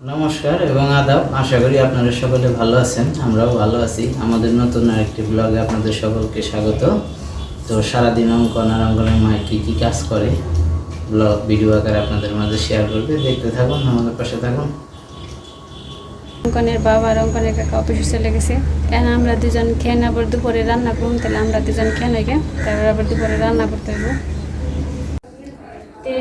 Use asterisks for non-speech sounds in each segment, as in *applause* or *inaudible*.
নমস্কার এবং আদাব। আশা করি আপনারা সকলে ভালো আছেন, আমরাও ভালো আছি। আমাদের নতুন আরেকটি ব্লগে আপনাদের সকলকে স্বাগত। তো সারাদিন অঙ্কন আর অঙ্কনের মায় কী কী কাজ করে? ব্লগ, ভিডিও আকারে আপনাদের মাঝে শেয়ার করবে। দেখতে থাকুন, আমাদের পাশে থাকুন। অঙ্কনের বাবা আর অঙ্কনের কাকা অফিসে চলে গেছে। কেন আমরা দুজন খেয়ে আবার দুপুরে রান্না করুন, তাহলে আমরা দুজন খেয়ে নেই তারপর আবার দুপুরে রান্না করতে হইব।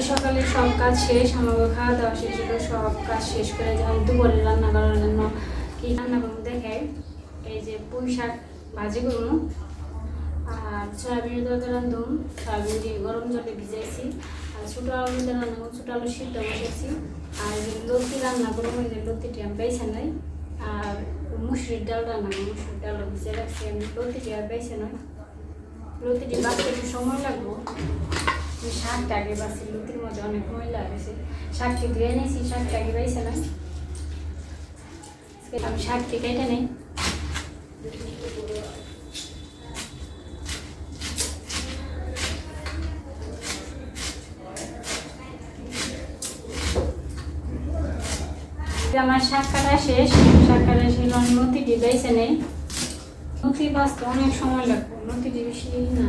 সকালে সব কাজ শেষ আমাকে খাওয়া দাওয়া শেষ হলো, সব কাজ শেষ করে যখন দুপুরে রান্না করার জন্য কি রান্না করব দেখাই এই যে পুঁই শাক ভাজি করব আর সয়াবিনের তরকারি রান্ধুম সয়াবিন দিয়ে গরম জলে ভিজাইছি, আর ছোটো আলু রান্না করব ছোটো আলু সিদ্ধ বসেছি আর লতি রান্না করব, এই যে লতিটি আমি বেছে নাই, আর মুসুরির ডাল রান্না করব, মুসুরির ডাল ভিজে রাখছি, আমি লতিটি আর বেছে নয় লতিটি বাঁচতে একটু সময় লাগবো। শাকটা আগে মধ্যে অনেক নিয়েছি আগে নেই। আমার শাক কাটা শেষ, শাক কাটা শেষ নথিটি বেছে নেই। নথি বাঁচতে অনেক সময় লাগবে নথিটি বেশি না।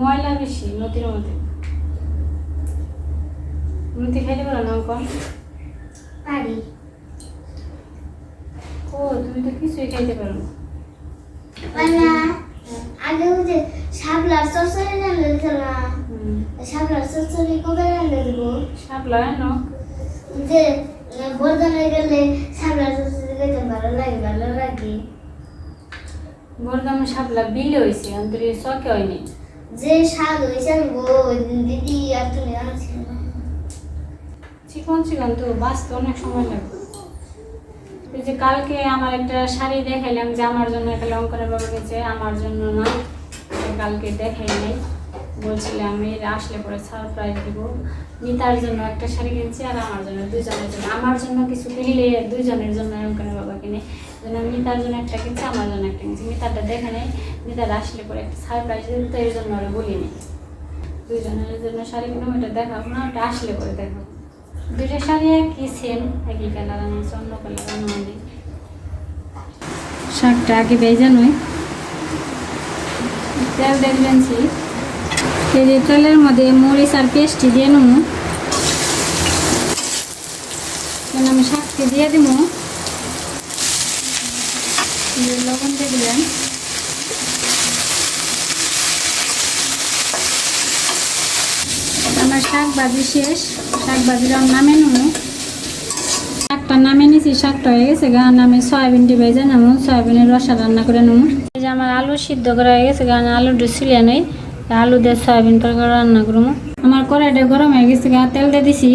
ময়লা বেশি নদীর মধ্যে। নথি খাইতে পারো না অঙ্কন পারি। ও তুমি তো কিছুই খাইতে পারো না। আগে যে শাপলার চরচরি রান্না দিত না শাপলার চরচরি কবে রান্না দিব? শাপলা এনো যে বর্ধনে গেলে শাপলার চরচরি খেতে ভালো লাগে ভালো লাগে। বললাম শাপলা বিলে হয়েছে অন্তরে শখে হয়নি। যে স্বাদ হয়েছে গো দিদি আর তুমি আনছিল চিকন চিকন তো বাঁচতে অনেক সময় লাগবে। যে কালকে আমার একটা শাড়ি দেখাইলাম যে আমার জন্য একটা লঙ্কনের বাবা গেছে, আমার জন্য না, কালকে দেখাই নাই। বলছিলাম এর আসলে পরে সারপ্রাইজ দিব। মিতার জন্য একটা শাড়ি কিনছি আর আমার জন্য দুজনের জন্য। আমার জন্য কিছু কিনলে দুজনের জন্য লঙ্কনের বাবা কিনে। যেন মিতার জন্য একটা কিনছি, আমার জন্য একটা কিনছি। মিতারটা দেখে নেই মিতার আসলে পরে একটা সারপ্রাইজ দিব তো এর জন্য ওরা বলিনি দুজনের জন্য শাড়ি কিনবো, ওটা দেখাবো না, ওটা আসলে পরে দেখাবো। দুইটা শাড়ি একই সেম একই কালার আমি অন্য কালার আনি শাকটা আগে বেজা নয়। তেল দেখবেন এই তেলের মধ্যে মরিচ আর পেস্টটি দিয়ে নেব। আমি শাকটি দিয়ে দিব। লবণ দিয়ে দিলাম। আমার শাক ভাজি শেষ। শাক ভাজির নামে নেব শাকটা নামে নিছি, শাকটা হয়ে গেছে গা। নামে সয়াবিনটি ভেজে নেব। সয়াবিনের রসা রান্না করে নেব। যে আমার আলু সিদ্ধ করা হয়ে গেছে গা আলু ছিলিয়ে নেই। আলু দিয়ে সয়াবিন তরকারি রান্না করব। আমার কড়াইটা গরম হয়ে গেছে, গা তেল দিয়ে দিছি।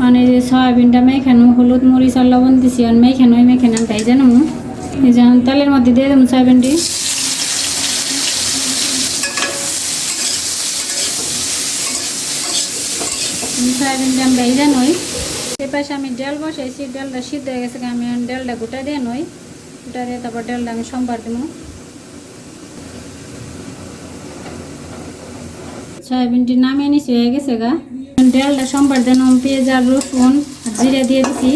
মানে যে সয়াবিনটা মেখানো, হলুদ, মরিচ আর লবণ দিছি, আর মেখানো, ওই মেখানো নেব এই যে তেলের মধ্যে দিয়ে দেবো সয়াবিনটি। সয়াবিনটা আমি ভেজে নই সে পাশে আমি ডাল বসাইছি, ডালটা সিদ্ধ হয়ে গেছে আমি ডালটা গোটা দিয়ে নই। গোটা দিয়ে তারপর ডালটা আমি সোমবার দেবো। সয়াবিনটি নামিয়ে নিছি, হয়ে গেছে গা। ডালটা সোমবার দেন পেঁয়াজ আর রসুন আর জিরা দিয়ে দিছি।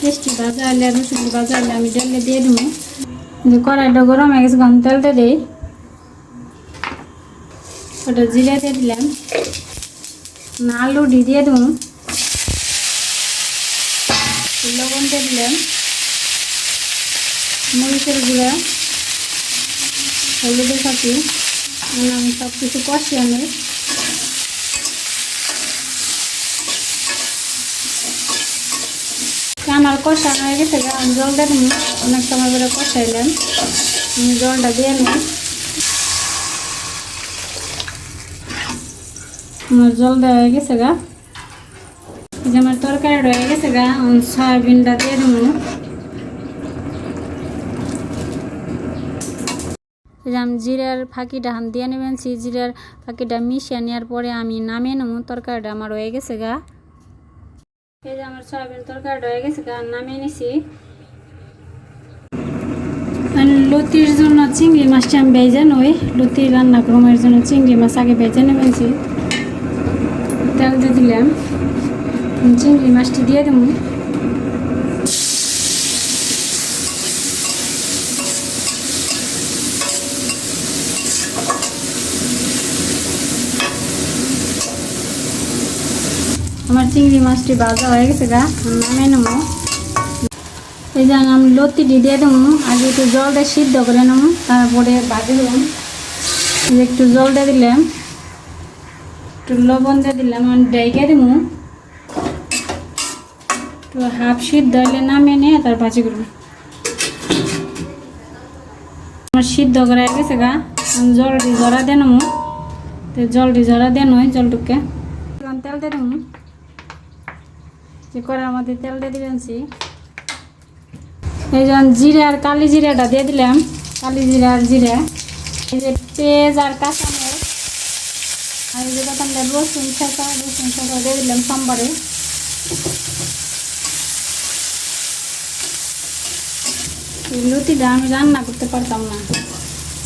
টেস্টি ভাজা হলে আর রসুন ভাজা হলে আমি ডালটা দিয়ে দেবো। যে কড়াইটা গরম হয়ে গেছে গম তেলটা দিই। ওটা জিরা দিয়ে দিলাম। আলু ডি দিয়ে দেবো। লবণ দিয়ে দিলাম। মরিচের গুঁড়া, হলুদের সাথে সব কিছু কষি আমি আমার কষানো হয়ে গেছে আমি জল দিয়ে দিই অনেক সময় ধরে কষাইলাম। জলটা দিয়ে নিই। আমার জল দেওয়া হয়ে গেছে গা। যে আমার তরকারি রয়ে গেছে গা সয়াবিনটা দিয়ে দেবো। আমি জিরার ফাঁকিটা হাম দিয়ে নেবেন, সেই জিরার ফাঁকিটা মিশিয়ে নেওয়ার পরে আমি নামিয়ে নেব। তরকারিটা আমার হয়ে গেছে গা। এই যে আমার সয়াবিন তরকারিটা হয়ে গেছে, গা নামিয়ে নিছি। লতির জন্য চিংড়ি মাছটা আমি বেজে নই, লতি রান্না ক্রমের জন্য চিংড়ি মাছ আগে বেজে নেবেন তেল দিয়ে দিলাম। চিংড়ি মাছটি দিয়ে দেবো। আমার চিংড়ি মাছটি ভাজা হয়ে গেছে গা নামিয়ে নেব। এই যে আমি লতিটি দিয়ে দেবো, আগে একটু জল দিয়ে সিদ্ধ করে নেব, তারপরে ভাজি দেবো। একটু জল দিয়ে দিলাম, একটু লবণ দিয়ে দিলাম, আমি ডেকে দেবো। একটু হাফ সিদ্ধ হলে নামে নিয়ে তার ভাজি করব। আমার সিদ্ধ করা গেছে গা, আমি জলটি জরা দিয়ে নেব। তো জলটি জরা দিয়ে নয় জলটুকে তেল দিয়ে দেবো। যে করার মধ্যে তেল দিয়ে দিবেনছি এই যেমন জিরা আর কালি জিরাটা দিয়ে দিলাম। কালি জিরা আর জিরা। এই যে পেঁয়াজ আর কাঁচামরিচ। আর এই যে দোকানটা রসুন শেষা রসুন শেষা দিয়ে দিলাম সোমবারে। এই লুচিটা আমি রান্না করতে পারতাম না।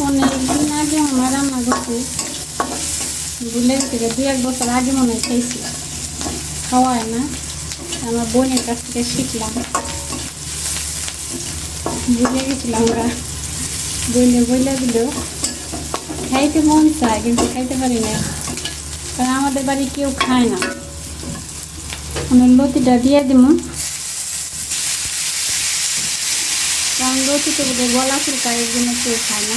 অনেক দিন আগে আমার রান্না করছি। ভুলে থেকে দু এক বছর আগে মনে হয় খেয়েছি খাওয়ায় না। আমার বোনের কাছ থেকে শিখলাম। ভুলে গেছিলাম আমরা বইলে বইলে দিল। খাইতে মন চায়, কিন্তু খাইতে পারি না কারণ আমাদের বাড়ি কেউ খায় না। আমি লতিটা দিয়ে দিব কারণ লতিতে বোধহয় গলা চুলকায় এই জন্য কেউ খায় না।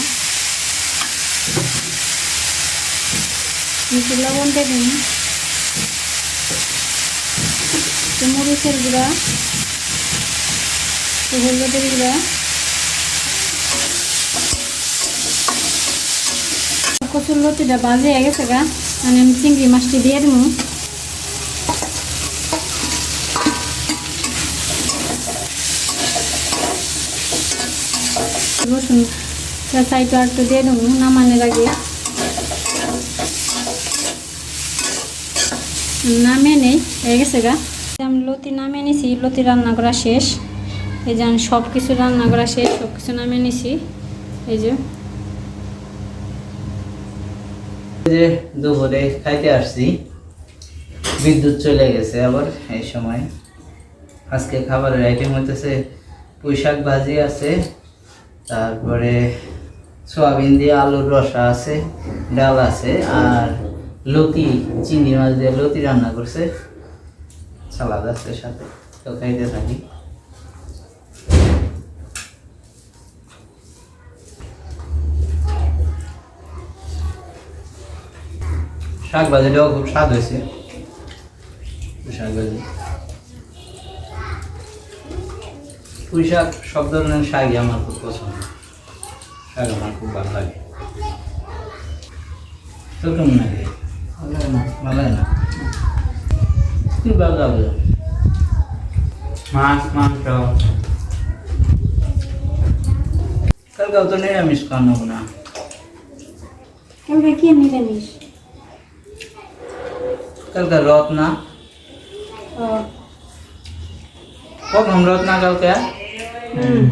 একটু লবণ দিয়ে দিন একটু মরিচের গুঁড়া একটু গুঁড়া, কচুর লতিটা বাজে গেছে গা। মানে আমি চিংড়ি মাছটি দিয়ে দেবো রসুন সাইডটা একটু দিয়ে দেবো নামানোর আগে। নামে নেই, হয়ে গেছে গা। লতি নামে নিছি লতি রান্না করা শেষ। এই যে সব কিছু রান্না করা শেষ সব কিছু নামে নিছি। এই যে। যে দুপুরে খাইতে আসছি। বিদ্যুৎ চলে গেছে আবার এই সময়। আজকে খাবারের আইটেম হইতেছে পুঁই শাক ভাজি আছে, তারপরে সোয়াবিন দিয়ে আলুর রসা আছে, ডাল আছে, আর লতি, চিংড়ি মাছ দিয়ে লতি রান্না করছে। সালাদ আছে সাথে, তো খাইতে থাকি। শাক ভাজিটাও খুব স্বাদ হয়েছে। শাক ভাজি। পুঁই শাক সব ধরনের শাকই আমার খুব পছন্দ। শাক আমার খুব ভালো লাগে। তো কেমন লাগে? ভালো না? ভালো না? কি ভালো লাগে মাছ মাংস কালকেও তো নিরামিষ খাওয়ানো না কালকে কি নিরামিষ কালকে রথ না ও কখন রথ না কালকে হুম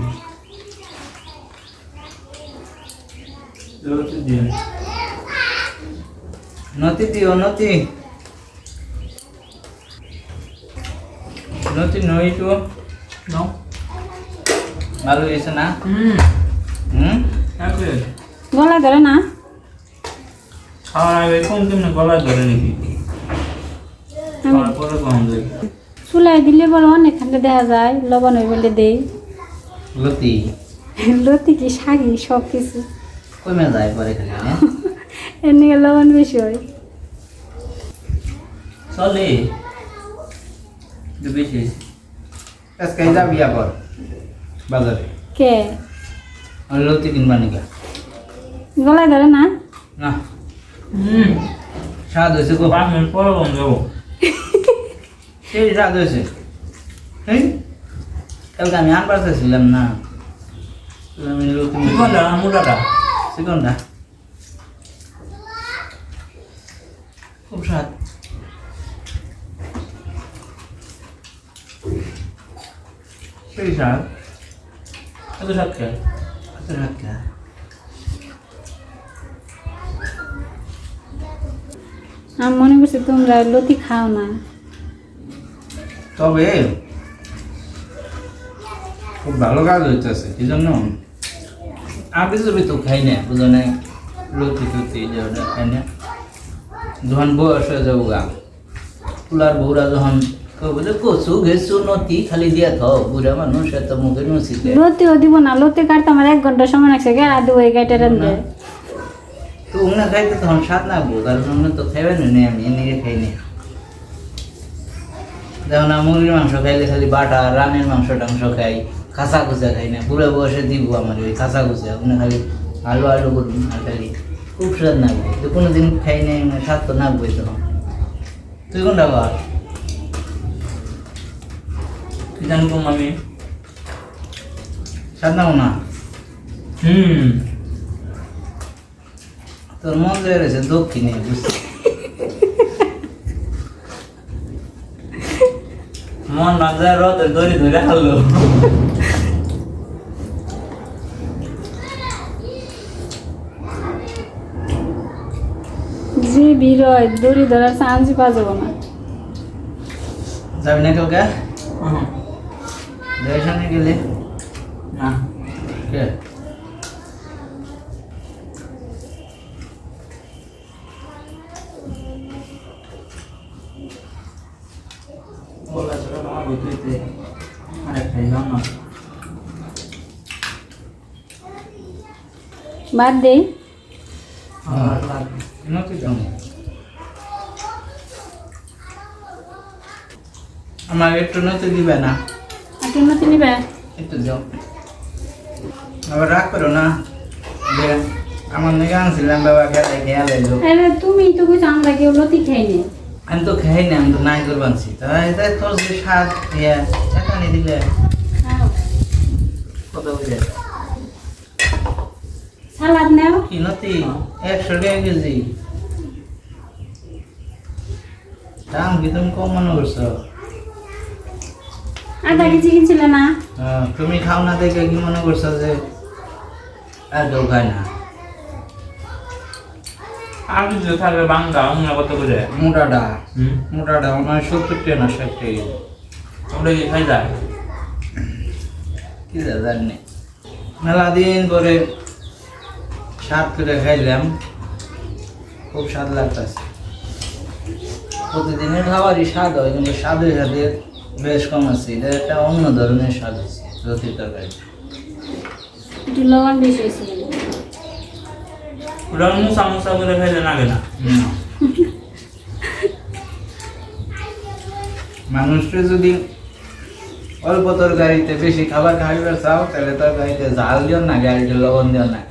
নতি দিও নতি তো No. ভালো হয়েছে না. হুম তারপরে গলা ধরে না খাওয়ার আগে কম কেমনে গলা ধরে নাকি? কম চুলাই দিলে বড় অনেক খালে দেখা যায় লবণ হয়ে বলে দেই। লতি। লতি কি শাকি সব কিছু? কমে যায় পরে খালি হ্যাঁ? *laughs* লবণ বেশি হয়। চলে। বেশি আজকে যাবি আবার? বাজারে? কে? লতি কিনবা নাকি? গলায় ধরে না? না। হুম স্বাদ হয়েছে গো। পাঁচ মিনিট পরে যাব। সেই স্বাদ হয়েছে। এই কালকে আমি আনবার চাইছিলাম না। আমি লতি কি বললা মোটাটা? সেকেন্ডটা খুব স্বাদ। সেই শাক এত শাক কে আমি মনে করছি তোমরা লতি খাও না তবে খুব ভালো কাজ হইতেছে কি জন্য আমি তো তো খাই না বুঝো না লতি টতি খাই না যখন বয়স হয়ে যাব গা পুলার বউরা যখন কবে কচু ঘেসু নতি খালি দিয়া থাও বুড়া মানুষ এত মুখে নসিতে। লতিও দিব না লতি কাটতে আমার এক ঘণ্টা সময় লাগছে গে আর দুই কেটে রান্ধে তো উমনা খাইতে তখন স্বাদ লাগবো কারণ উমনা তো খাইবে না আমি এনে খাই না। যেমন মুরগির মাংস খাইলে খালি বাটা রানের মাংস টাংস খাই খাসা খুচা খাই না বুড়ো বয়সে দিব আমার ওই খাসা খুচা উমনা খালি আলু আলু করুন আর খালি খুব স্বাদ লাগবে। তো কোনোদিন খাই নাই মানে স্বাদ তো লাগবে তখন। তুই কোনটা কি জানব আমি স্বাদ নাও না? হুম। তোর মন জয় রয়েছে দক্ষিণে মন না যায় রথের দড়ি ধরে হারলো। যে ভিড় হয় দড়ি ধরার চান্সই পাওয়া যাব না। যাবি না কাউকে যাই গেলে? না। কে? বাদ দেই আমার একটু নতুন দিবে না? মতো নিবে একটু যাও আবার রাগ করো না। আমার নাকি আনছিলাম বাবা খেলাই আরে তুমি তো কইছো আমরা কেউ লতি খাইনি আমি তো খাই না আমি তো নাই তাই তাই তোর যে স্বাদ ইয়া চাকানি দিলে? কত বুঝে সালাদ নাও। কি নতি একশো টাকা কেজি। দাম কি তুমি কম মনে করছ? আধা কেজি কিনছিলে না। তুমি খাও না দেখে কি মনে করছ যে আর কেউ খায় না? আর কিছু থাকলে বাংলা অন্য কত করে? মোটাটা। মোটাটা আমার সত্তর টাকা না ষাট টাকা ওটা কি খাই যায় কি জানি মেলা দিন পরে স্বাদ করে খাইলাম। খুব স্বাদ লাগতেছে। প্রতিদিনের খাবারই স্বাদ হয় কিন্তু স্বাদের সাথে বেশ কম আছে এটা একটা অন্য ধরনের স্বাদ হয়েছে রতির তরকারি। একটু লবণ বেশি হয়েছে ওটা মুসা মুসা করে খাইলে লাগে না। না। মানুষকে যদি অল্প তরকারিতে বেশি খাবার খাইবার চাও তাহলে তরকারিতে ঝাল দিও না গাড়িতে লবণ দিও না।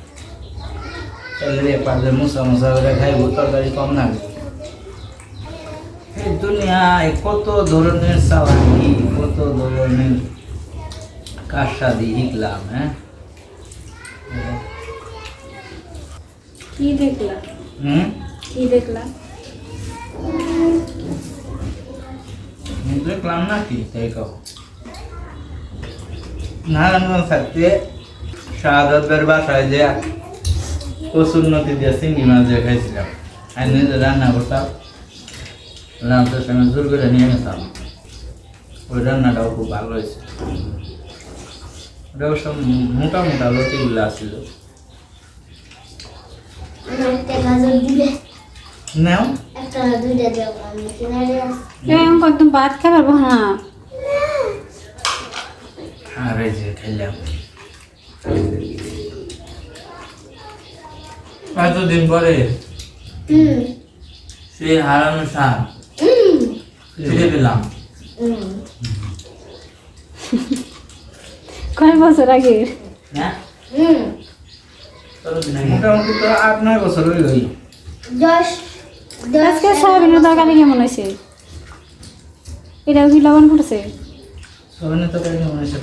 তাহলে পারলে মুসা মুসা করে খাইব তরকারি কম লাগবে। এই দুনিয়ায় কত ধরনের কত ধরনের কারসাদি হ্যাঁ? কি দেখলা হুম? কি দেখলা দেখলাম না কি? তাই কও। নারায়ণগঞ্জ থাকতে শাহাদতের বাসায় যে প্রচুর নদী দিয়ে চিংড়ি মাছ দিয়ে খাইছিলাম। আর নিজে রান্না করতাম রান্নার সঙ্গে জোর করে নিয়ে গেতাম ওই রান্নাটাও খুব ভালো হয়েছে। ওটাও সব মোটা মোটা লতিগুলো আসছিল ভাত খাবার না। আর যে খেলাম। এতদিন পরে সে হারানো সার ফিরে পেলাম। হুম *laughs* কয় বছর আগে? হ্যাঁ? আগে? মোটামুটি তো আট নয় বছর হইলই দশ দশ আজকে সয়াবিনের তরকারি কেমন হয়েছে? এটাও কি লবণ কেমন হয়েছে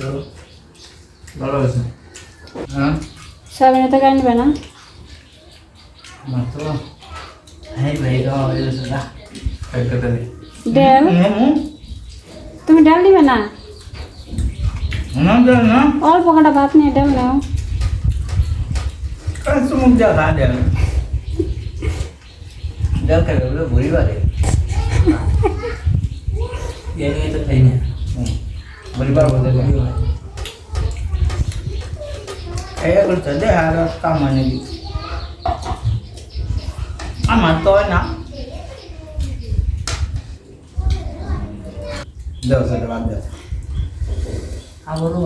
ভালো হয়েছে। হ্যাঁ? সয়াবিনের তরকারি নেবে না? মাত্র। হ্যাঁ ভাই গাওয়া হয়ে গেছে না ডাল তুমি ডাল দিবে না? না দেন না। অল্প কটা ভাত নিয়ে ডাল নাও। কাজ মুখ যা খা দেন ডাল খাই বলে ভরি বাড়ে এই নিয়ে তো খাই না বলি পারব দেখে এই করতে দে আর কাম হয় নাকি আমার তো হয় না দাও সেটা বাদ দাও। আবারও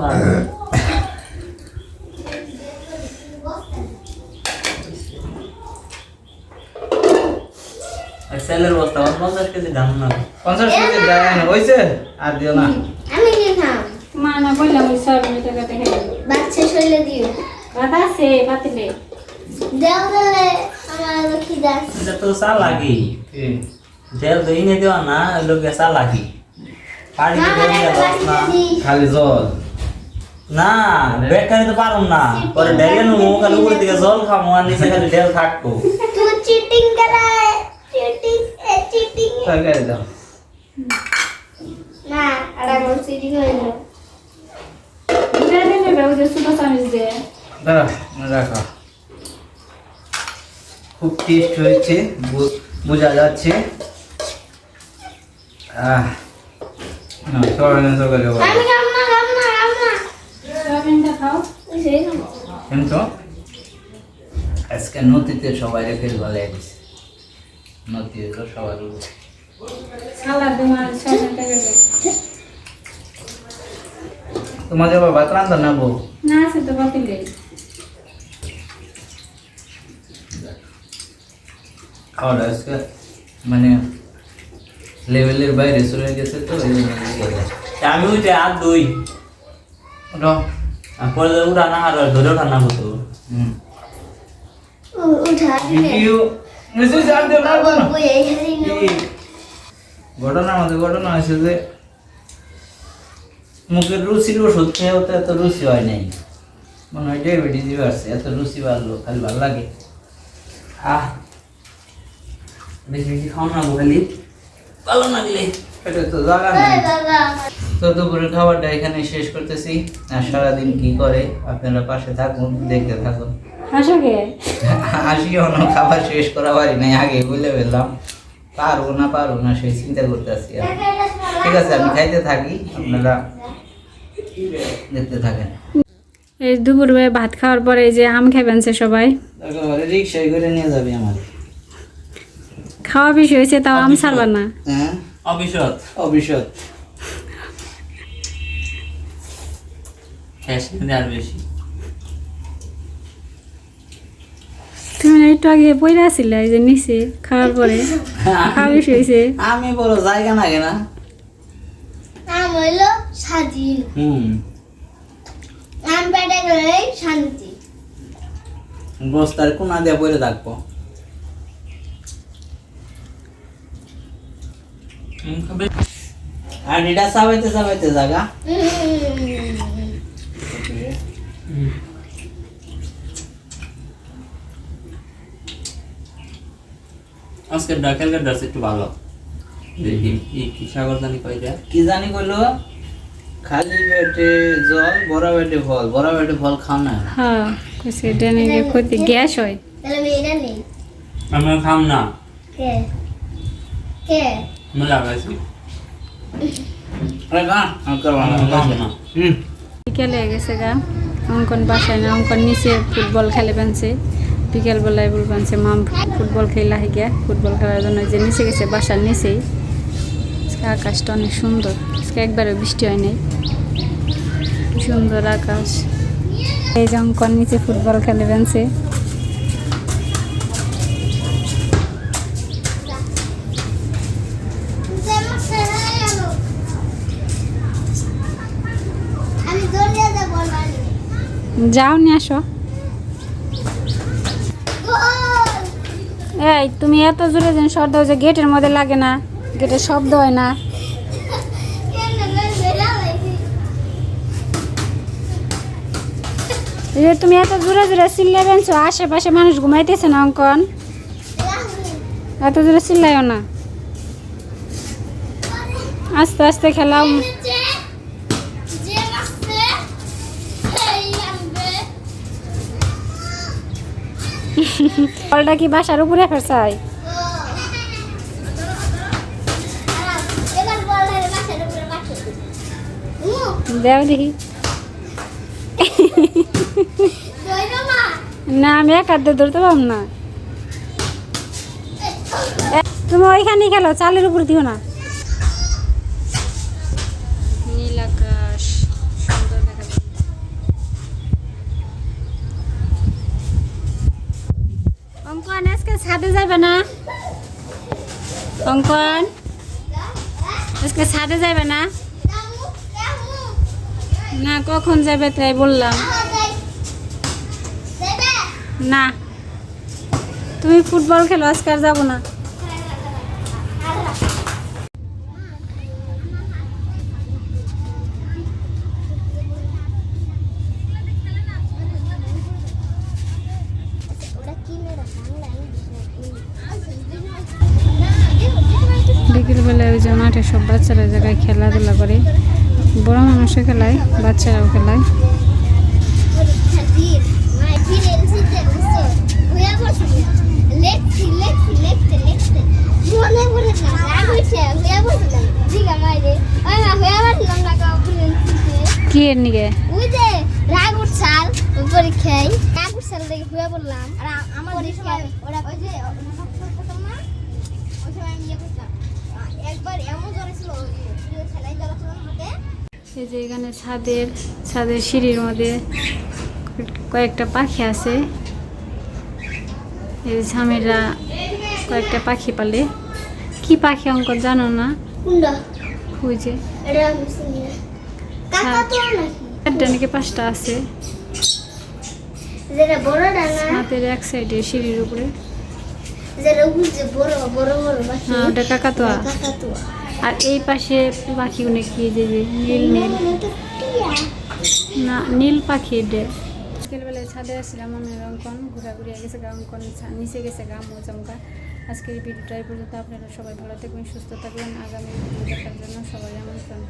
সেলের বস্তা পঞ্চাশ কেজি ধান না। পঞ্চাশ কেজি না হয়েছে আর দিও না। আমি খাম। মা না বললাম ওই সয়াবিনের তরকারিটা খাই বাচ্চা শরীরে দিও। ভাত আছে পাতিলে। দেও দিলে আমার খিদা এটা তো চা লাগি কি? দই নিয়ে দেওয়া না লোকে চা লাগি না খালি জল। না তো পারুম না। পরে ডেলে নো খালি উপর দিকে জল খামো আর নিচে খালি ডেল থাকব। তুই চিটিং করায় চিটিং এ চিটিং তরকারি দাও না আর আমার চিটিং হইল দুটা দিয়ে নেবে যে ছোটো চামিচ দিয়ে দাঁড়া রাখা। খুব টেস্ট হয়েছে বোঝা যাচ্ছে। আহ। না সবাই তরকারি হবে আমি খাম না খাম না খাম না। সয়াবিনটা খাও। সেই খাম আজকে নদীতে সবাই রেখে ভালো দিছে নদী হলো সবার তোমাদের বাবা রান্না না বউ? না আছে তো পাতিলে। খাওয়াটা আজকে মানে লেভেলের বাইরে চলে গেছে তো। আমি উঠে আর দই। পরে উঠা না আর ধরে ওঠা না হতো। হুম। উ- উঠা দিলে। ভিডিও মেসেজ আর দিও না বাবা না বই এই হারি না এই ঘটনা আমাদের ঘটনা হয়েছে যে মুখের রুচির ওষুধ খেয়ে তো এত রুচি হয় নাই। মনে হয় ডায়াবেটিস বাড়ছে এত রুচি বাড়লো খালি ভালো লাগে। আহ। বেশি বেশি খাও না খালি। ভালো লাগলে। এটা তো জায়গা ওই তো দুপুরের খাবারটা এখানে শেষ করতেছি। আর সারাদিন কি করে আপনারা পাশে থাকুন দেখতে থাকুন। হাসোকে আসি অন্য খাবার শেষ করা পারি নাই আগে বলে ফেললাম। পারব না পারব না সেই চিন্তা করতে আসি আর ঠিক আছে আমি খাইতে থাকি আপনারা দেখতে থাকেন। এই দুপুরবেলা ভাত খাওয়ার পরে যে আম খাইবেন সে সবাই? রিক্সায় করে নিয়ে যাবে আমার। খাওয়া বেশি হয়েছে তাও আম ছাড়বা না। হ্যাঁ? অবিশদ বেশি। তুমি একটু আগে আসছিলে এই যে নিচে খাওয়ার পরে। খাওয়া বেশি হয়েছে। আমি বড় জায়গা লাগে না? নাম হইল স্বাধীন হুম। নাম পেটে গেলে শান্তি। বস্তার কোনা দিয়ে পরে থাকব। আর এটা চাবাইতে চাবাইতে জায়গা উম, আজকে ডাকেলকার ডাস একটু ভালো। দেখি কি কি সাগর জানি কই দেয়? কি জানি কইলো? খালি পেটে জল বড় পেটে ফল। বড় পেটে ফল খাও না। হ্যাঁ কইছে এটা ক্ষতি গ্যাস হয়। তাহলে আমি এটা নেই। আমি খাম না। কে? কে? বিকেলে গেছে গা। অঙ্কন বাসায় না অঙ্কন নিচে ফুটবল খেলে পানছে বিকেল বেলায় বল পানছে মাম ফুটবল খেলা হয়ে গিয়া ফুটবল খেলার জন্য যে নিচে গেছে বাসার নিচেই। আকাশটা অনেক সুন্দর। আজকে একবারে বৃষ্টি হয় নাই। সুন্দর আকাশ। এই যে অঙ্কন নিচে ফুটবল খেলে পানছে যাও নিয়ে আসো। এই, তুমি এত জোরে যেন শব্দ যে গেটের মধ্যে লাগে না, গেটের শব্দ হয় না। তুমি এত জোরে জোরে চিল্লাই বেনছো আশেপাশে মানুষ ঘুমাইতেছে না অঙ্কন। এত জোরে চিল্লাইও না। আস্তে আস্তে খেলাও যে যে আসছে সেই আনবে *laughs* বলটা কি বাসার উপরে দিই দেও দেখি। *laughs* না, আমি এক হাতে ধরতে পারব না। তুমি ওইখানে খেলো, চালের উপর দিও না। ছাদে যাবে না? অঙ্কন? আজকে ছাদে যাবে না? না, কখন যাবে তাই বললাম। না। তুমি ফুটবল খেলো, আজকে আর যাব না বিকেলবেলায় ওই যে মাঠে সব বাচ্চারা জায়গায় খেলাধুলা করে। বড় মানুষও খেলায় বাচ্চারাও খেলায়। কি এর নিগে? পরীক্ষায় রাগ উঠছাল দেখে হয়ে পড়লাম। আর আমার ওই যে ওই সময় আমি ইয়ে করতাম একবার এমন জ্বর ছিল সেলাই জ্বর ছিল হাতে এই যে এখানে ছাদের ছাদের সিঁড়ির মধ্যে কয়েকটা পাখি আছে। এই স্বামীরা কয়েকটা পাখি পালে। কি পাখি অঙ্ক জানো না? নাকি? চারটা নাকি পাঁচটা আছে। এক সাইডে সিঁড়ির উপরে। ওটা কাকাতোয়া। কাকাতুয়া। আর এই পাশে পাখিগুলো কি যে নীল নীল না নীল পাখি এটা। বিকেলবেলায় ছাদে আসছিলাম মনের অঙ্কন ঘোরাঘুরি গেছে গা অঙ্কন নিচে গেছে গা মোচমকা আজকের এই ভিডিওটা এই পর্যন্ত আপনারা সবাই ভালো থাকবেন সুস্থ থাকবেন। আগামী ভিডিও দেখার জন্য সবাই আমন্ত্রণ।